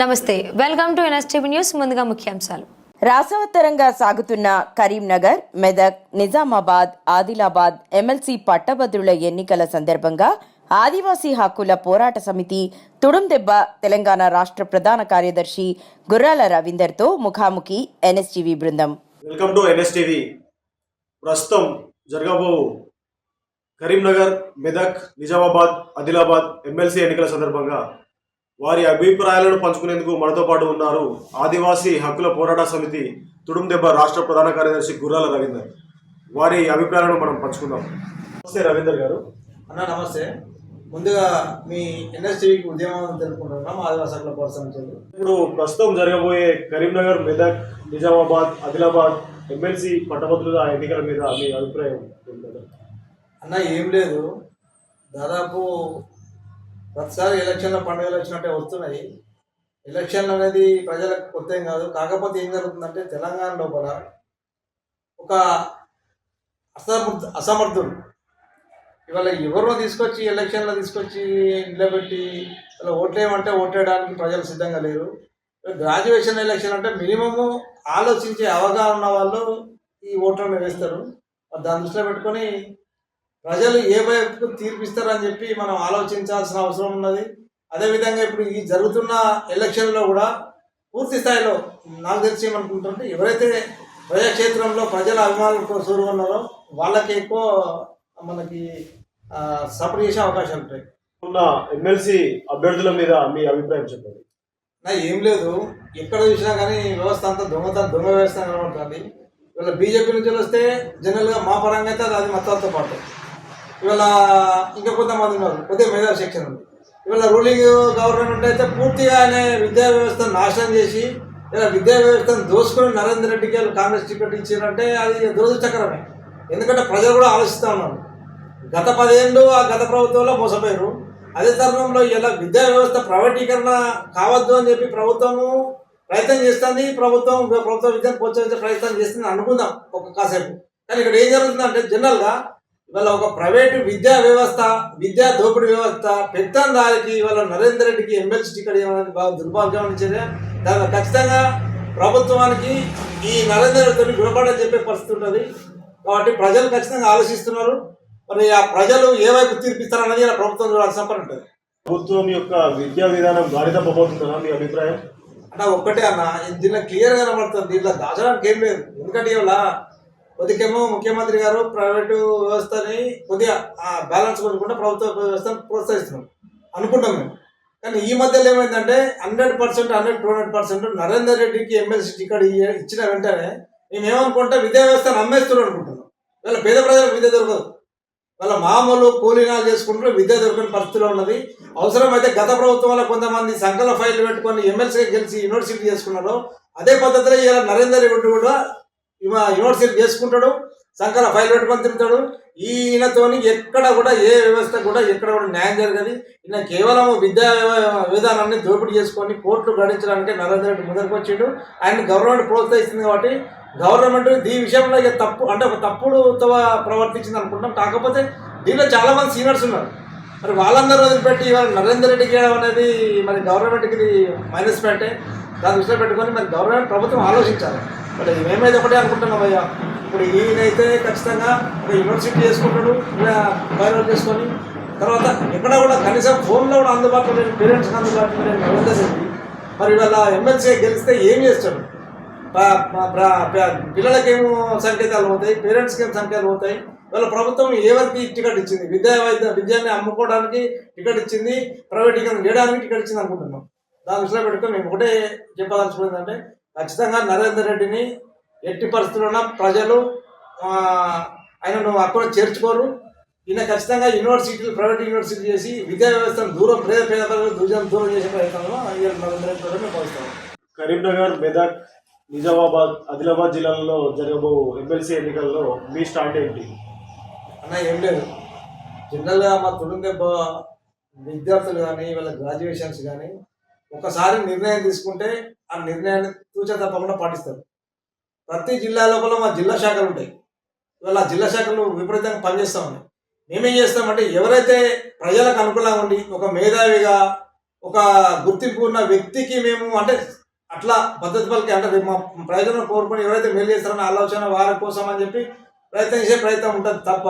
నమస్తే welcome to NSTV news ముందుగా ముఖ్యాంశాలు. రాసవత్తరంగా సాగుతున్న కరీంనగర్ మెదక్ నిజామాబాద్ ఆదిలాబాద్ ఎమ్మెల్సీ పట్టభద్రుల ఎన్నికల సందర్భంగా ఆదివాసీ హక్కుల పోరాట సమితి తుడుందెబ్బ తెలంగాణ రాష్ట్ర ప్రధాన కార్యదర్శి గుర్రాల రవీందర్తో ముఖాముఖి ఎన్ఎస్టీవీ బృందం. Welcome to NSTV. ప్రస్తుతం జరగబో కరీంనగర్ మెదక్ నిజామాబాద్ ఆదిలాబాద్ ఎమ్మెల్సీ ఎన్నికల సందర్భంగా వారి అభిప్రాయాలను పంచుకునేందుకు మనతో పాటు ఉన్నారు ఆదివాసీ హక్కుల పోరాట సమితి తుడుందెబ్బ రాష్ట్ర ప్రధాన కార్యదర్శి గుర్రాల రవీందర్. వారి అభిప్రాయాలను మనం పంచుకుందాం. నమస్తే రవీందర్ గారు. అన్న నమస్తే. ముందుగా మీ ఎన్ఎస్టీవీకి ఉద్యమం తెలుపుకుంటున్నాం ఆదివాసీ హక్కుల పోరాట సమితి ఇప్పుడు ప్రస్తుతం జరగబోయే కరీంనగర్ మెదక్ నిజామాబాద్ ఆదిలాబాద్ ఎమ్మెల్సీ పట్టభద్రుల ఎన్నికల మీద మీ అభిప్రాయం అన్న ఏం లేదు. దాదాపు ప్రతిసారి ఎలక్షన్ల పండుగలు వచ్చినట్టే వస్తున్నాయి. ఎలక్షన్లు అనేది ప్రజలకు కొత్త ఏం కాదు. కాకపోతే ఏం జరుగుతుందంటే తెలంగాణ లోపల ఒక అసమర్థ అసమర్థుడు. ఇవాళ ఎవరినో తీసుకొచ్చి ఎలక్షన్లో తీసుకొచ్చి నిలబెట్టి అలా ఓట్లేమంటే ఓట్లేయడానికి ప్రజలు సిద్ధంగా లేరు. గ్రాడ్యుయేషన్ ఎలక్షన్ అంటే మినిమము ఆలోచించే అవగాహన ఉన్న వాళ్ళు ఈ ఓట్లను వేస్తారు. దాన్ని దృష్టిలో పెట్టుకొని ప్రజలు ఏ వైపు తీర్పిస్తారని చెప్పి మనం ఆలోచించాల్సిన అవసరం ఉన్నది. అదేవిధంగా ఇప్పుడు ఈ జరుగుతున్న ఎలక్షన్లో కూడా పూర్తి స్థాయిలో నాకు తెలిసి ఏమనుకుంటుంటే ఎవరైతే ప్రజాక్షేత్రంలో ప్రజల అభిమానులు సూరు ఉన్నారో వాళ్ళకి ఎక్కువ మనకి సపోర్ట్ చేసే అవకాశాలు ఉంటాయి. ఉన్న ఎమ్మెల్సీ అభ్యర్థుల మీద మీ అభిప్రాయం చెప్పండి. నా ఏం లేదు. ఎక్కడ చూసినా కానీ వ్యవస్థ అంతా దొంగతనం దొంగ వ్యవస్థ కనబడుతుంది. ఇవాళ బీజేపీ నుంచి వస్తే జనరల్గా మా పరంగా అయితే అది మతాలతో పాటు. ఇవాళ ఇంకా కొంతమంది ఉన్నారు కొద్దిగా మేధావి సెక్షన్ ఉంది. ఇవాళ రూలింగ్ గవర్నమెంట్ అయితే పూర్తిగా ఆయన విద్యా వ్యవస్థను నాశనం చేసి ఇలా విద్యా వ్యవస్థను దోసుకొని నరేంద్ర రెడ్డికి వాళ్ళు కాంగ్రెస్ టికెట్ ఇచ్చారంటే అది దురదృష్టకరమే. ఎందుకంటే ప్రజలు కూడా ఆలోచిస్తూ ఉన్నారు. గత పదేళ్ళు ఆ గత ప్రభుత్వంలో మోసపోయారు. అదే తరుణంలో ఇలా విద్యా వ్యవస్థ ప్రైవేటీకరణ కావద్దు అని చెప్పి ప్రభుత్వము ప్రయత్నం చేస్తుంది. ప్రభుత్వం ప్రభుత్వ విద్యను ప్రోత్సహించే ప్రయత్నం చేస్తుంది అనుకుందాం ఒక కాసేపు. కానీ ఇక్కడ ఏం జరుగుతుందంటే జనరల్గా ఇవాళ ఒక ప్రైవేటు విద్యా వ్యవస్థ విద్యా దోపిడీ వ్యవస్థ పెత్తందారికి ఇవాళ నరేందర్ రెడ్డికి ఎమ్మెల్సీ టికెట్ ఇవ్వడానికి బాగా దుర్భాగ్యం ఇచ్చేది దానిలో ఖచ్చితంగా ప్రభుత్వానికి ఈ నరేందర్ రెడ్డితో గుణపడని చెప్పే పరిస్థితి ఉంటుంది. కాబట్టి ప్రజలు ఖచ్చితంగా ఆలోచిస్తున్నారు. మరి ఆ ప్రజలు ఏ వైపు తీర్పిస్తారన్నది ఇలా ప్రభుత్వం చూడాల్సిన పని ఉంటుంది. ప్రభుత్వం యొక్క విద్యా విధానం గాడి తప్పబోతుందా మీ అభిప్రాయం? అంటే ఒక్కటే అన్న దీనిలో క్లియర్ కనబడుతుంది. దీంట్లో దాచడానికి ఏం లేదు. ఎందుకంటే ఇవాళ కొద్దికేమో ముఖ్యమంత్రి గారు ప్రైవేటు వ్యవస్థని కొద్దిగా బ్యాలెన్స్ కొనుక్కుంటే ప్రభుత్వ వ్యవస్థను ప్రోత్సహిస్తున్నాం అనుకుంటాం మేము. కానీ ఈ మధ్యలో ఏమైందంటే hundred percent hundred two hundred percent Narender రెడ్డికి ఎమ్మెల్సీ టికెట్ ఇచ్చిన వెంటనే మేము ఏమనుకుంటే విద్యా వ్యవస్థను అమ్మేస్తున్నాం అనుకుంటున్నాం వీళ్ళ పేద ప్రజలకు విద్య దొరకదు. వాళ్ళ మామూలు కూలీనాలు చేసుకుంటూ విద్య దొరికిన పరిస్థితిలో ఉన్నది. అవసరమైతే గత ప్రభుత్వం వల్ల కొంతమంది సంకల ఫైల్ పెట్టుకొని ఎమ్మెల్సీగా గెలిచి యూనివర్సిటీ చేసుకున్నారు. అదే పద్ధతిలో ఇలా నరేందర్ రెడ్డి కూడా యూనివర్సిటీ చేసుకుంటాడు సంకల ఫైల్ పెట్టుకొని తిరుగుతాడు ఈయనతోని ఎక్కడ కూడా ఏ వ్యవస్థ కూడా ఎక్కడ కూడా న్యాయం జరగదు. ఈయన కేవలం విద్యా విధానాన్ని దోపిడీ చేసుకొని కోర్టులు గడించడానికి నరేంద్ర రెడ్డి ముందరికి వచ్చిండు. ఆయన గవర్నమెంట్ ప్రోత్సహిస్తుంది కాబట్టి గవర్నమెంట్ ఈ విషయంలో ఇక తప్పు అంటే ఒక తప్పుడు ప్రవర్తించింది అనుకుంటాం కాకపోతే దీనిలో చాలామంది సీనియర్స్ ఉన్నారు. మరి వాళ్ళందరూ వదిలిపెట్టి ఇవాళ నరేందర్ రెడ్డికి ఇవ్వడం అనేది మరి గవర్నమెంట్కి ఇది మైనస్ పెట్టే దాన్ని దృష్టిలో పెట్టుకొని మరి గవర్నమెంట్ ప్రభుత్వం ఆలోచించాలి. మరి మేమైతే ఒకటే అనుకుంటున్నాం అయ్యా. ఇప్పుడు ఈయనైతే ఖచ్చితంగా ఒక యూనివర్సిటీ చేసుకుంటాడు ఇలా బయలు చేసుకొని. తర్వాత ఎక్కడ కూడా కనీసం ఫోన్లో కూడా అందుబాటులో లేని పేరెంట్స్కి అందుబాటులో లేని నరేందర్ రెడ్డి. మరి ఇవాళ ఎమ్మెల్సీ గెలిస్తే ఏం చేస్తాడు? పిల్లలకేమో సంకేతాలు పోతాయి పేరెంట్స్కి ఏం సంకేతాలు పోతాయి? వాళ్ళ ప్రభుత్వం ఎవరికి టికెట్ ఇచ్చింది? విద్యా వైద్య విద్యాన్ని అమ్ముకోవడానికి టికెట్ ఇచ్చింది ప్రైవేటీకరణ చేయడానికి టికెట్ ఇచ్చింది అనుకుంటున్నాం. దాని దృష్టిలో పెట్టుకొని మేము ఒకటే చెప్పదలుచుకున్నది అంటే ఖచ్చితంగా నరేందర్ రెడ్డిని ఎట్టి పరిస్థితుల్లో ప్రజలు ఆయన ఆయనను అక్కడ చేర్చుకోరు. ఈయన ఖచ్చితంగా యూనివర్సిటీలు ప్రైవేట్ యూనివర్సిటీ చేసి విద్యా వ్యవస్థను దూరం పేద పేద దూరం దూరం చేసే ప్రయత్నంలో ఈ రెడ్డి మేము భావిస్తాం కరీంనగర్ మెదక్ నిజామాబాద్ ఆదిలాబాద్ జిల్లాల్లో జరగబో ఎమ్మెల్సీ ఎన్నికల్లో మీ స్టాండ్ ఏంటి? అన్న ఏం లేదు. జనరల్గా మా తుడుందెబ్బ విద్యార్థులు కానీ వాళ్ళ గ్రాడ్యుయేషన్స్ కానీ ఒకసారి నిర్ణయం తీసుకుంటే ఆ నిర్ణయాన్ని తూచా తప్పకుండా పాటిస్తారు. ప్రతి జిల్లా లోపల మా జిల్లా శాఖలు ఉంటాయి. ఇవాళ ఆ జిల్లా శాఖలు విపరీతంగా పనిచేస్తూ ఉన్నాయి. మేమేం చేస్తామంటే ఎవరైతే ప్రజలకు అనుకూలంగా ఉండి ఒక మేధావిగా ఒక గుర్తింపు ఉన్న వ్యక్తికి మేము అంటే అట్లా పద్ధతి పలికి అంటే మా ప్రయోజనం కోరుకొని ఎవరైతే మేలు చేస్తారన్న ఆలోచన వారి కోసం అని చెప్పి ప్రయత్నం చేసే ప్రయత్నం ఉంటుంది తప్ప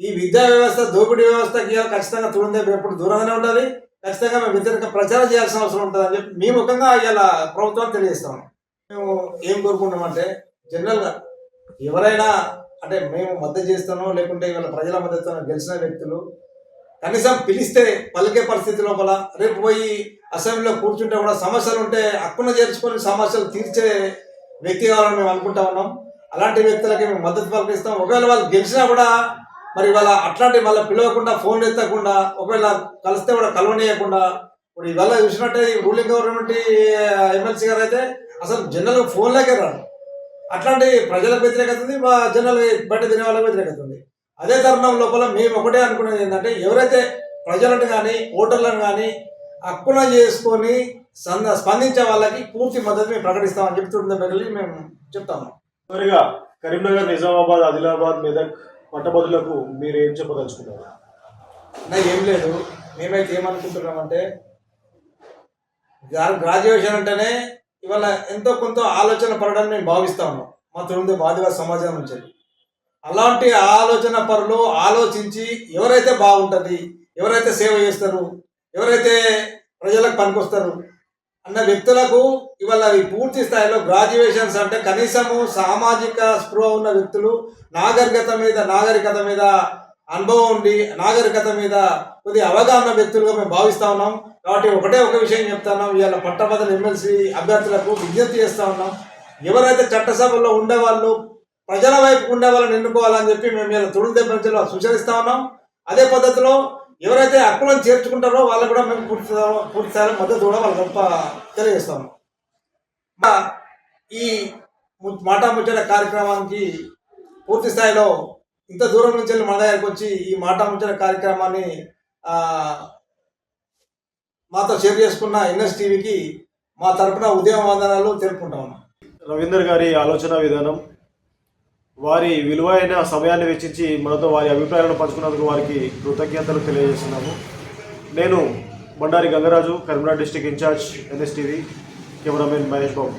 ఈ విద్యా వ్యవస్థ దోపిడీ వ్యవస్థకి ఖచ్చితంగా తుడిందే ఎప్పుడు దూరంగానే ఉండాలి. ఖచ్చితంగా మేము వ్యతిరేక ప్రచారం చేయాల్సిన అవసరం ఉంటుంది అని చెప్పి మీ ముఖంగా ఇలా ప్రభుత్వాన్ని తెలియజేస్తాము మేము ఏం కోరుకుంటామంటే జనరల్గా ఎవరైనా అంటే మేము మద్దతు చేస్తానో లేకుంటే ఇవాళ ప్రజల మద్దతు గెలిచిన వ్యక్తులు కనీసం పిలిస్తే పలికే పరిస్థితి లోపల రేపు పోయి అసెంబ్లీలో కూర్చుంటే కూడా సమస్యలు ఉంటే హక్కున చేర్చుకొని సమస్యలు తీర్చే వ్యక్తి కావాలని మేము అనుకుంటా ఉన్నాం. అలాంటి వ్యక్తులకి మేము మద్దతు పలికిస్తాం. ఒకవేళ వాళ్ళు గెలిచినా కూడా మరి వాళ్ళ అట్లాంటి వాళ్ళ పిలవకుండా ఫోన్ ఎత్తకుండా ఒకవేళ కలిస్తే కూడా కలవనీయకుండా ఇప్పుడు ఇవాళ చూసినట్టే ఈ రూలింగ్ గవర్నమెంట్ ఎమ్మెల్సీ గారు అయితే అసలు జనరల్ ఫోన్లోకే రాడు అట్లాంటి ప్రజలకు వ్యతిరేకత ఉంది మా జనరల్ బయట తినే వాళ్ళకి వ్యతిరేకత ఉంది అదే తరుణం లోపల మేము ఒకటే అనుకునేది ఏంటంటే ఎవరైతే ప్రజలను కానీ ఓటర్లను కానీ అక్కున చేసుకొని సంద స్పందించే వాళ్ళకి పూర్తి మద్దతు మేము ప్రకటిస్తామని చెప్తుండే మేము చెప్తాము చివరిగా కరీంనగర్ నిజామాబాద్ ఆదిలాబాద్ మెదక్ పట్టభద్రులకు మీరు ఏం చెప్పదలుచుకున్నారు? నా ఏం లేదు. మేమైతే ఏమనుకుంటున్నామంటే గ్రాడ్యుయేషన్ అంటేనే ఇవాళ ఎంతో కొంత ఆలోచన పడడం మేము భావిస్తా ఉన్నాం. మా తొమ్మిది ఆదివాసీ సమాజం నుంచి. అలాంటి ఆలోచన పరులు ఆలోచించి ఎవరైతే బాగుంటుంది ఎవరైతే సేవ చేస్తారు ఎవరైతే ప్రజలకు పనికొస్తారు అన్న వ్యక్తులకు ఇవాళ అవి పూర్తి స్థాయిలో గ్రాడ్యుయేషన్స్ అంటే కనీసము సామాజిక స్పృహ ఉన్న వ్యక్తులు నాగరికత మీద నాగరికత మీద అనుభవం ఉండి నాగరికత మీద కొద్ది అవగాహన వ్యక్తులుగా మేము భావిస్తూ ఉన్నాం. కాబట్టి ఒకటే ఒక విషయం చెప్తా ఉన్నాం. ఇవాళ పట్టభద్రుల ఎమ్మెల్సీ అభ్యర్థులకు విజ్ఞప్తి చేస్తూ ఉన్నాం. ఎవరైతే చట్టసభల్లో ఉండేవాళ్ళు ప్రజల వైపు ఉండే వాళ్ళని ఎన్నుకోవాలని చెప్పి మేము ఇలా తొడుగు దెబ్బలో సూచనిస్తా ఉన్నాం. అదే పద్ధతిలో ఎవరైతే హక్కులను చేర్చుకుంటారో వాళ్ళు కూడా మేము పూర్తి స్థాయి- మద్దతు కూడా వాళ్ళ గొప్ప తెలియజేస్తాము. మా ఈ మాటా ముచ్చట కార్యక్రమానికి పూర్తి స్థాయిలో ఇంత దూరం నుంచి వెళ్ళి మన దగ్గరికి వచ్చి ఈ మాటా ముచ్చట కార్యక్రమాన్ని మాతో షేర్ చేసుకున్న ఎన్ఎస్ టీవీకి మా తరపున ఉదయం వందనాలు తెలుపుకుంటాం రవీందర్ గారి ఆలోచన విధానం వారి విలువైన సమయాన్ని వెచ్చించి మనతో వారి అభిప్రాయాలను పంచుకున్నందుకు వారికి కృతజ్ఞతలు తెలియజేస్తున్నాము. నేను Bandari Gangaraju Karimnagar district incharge NSTV cameraman Mahesh Babu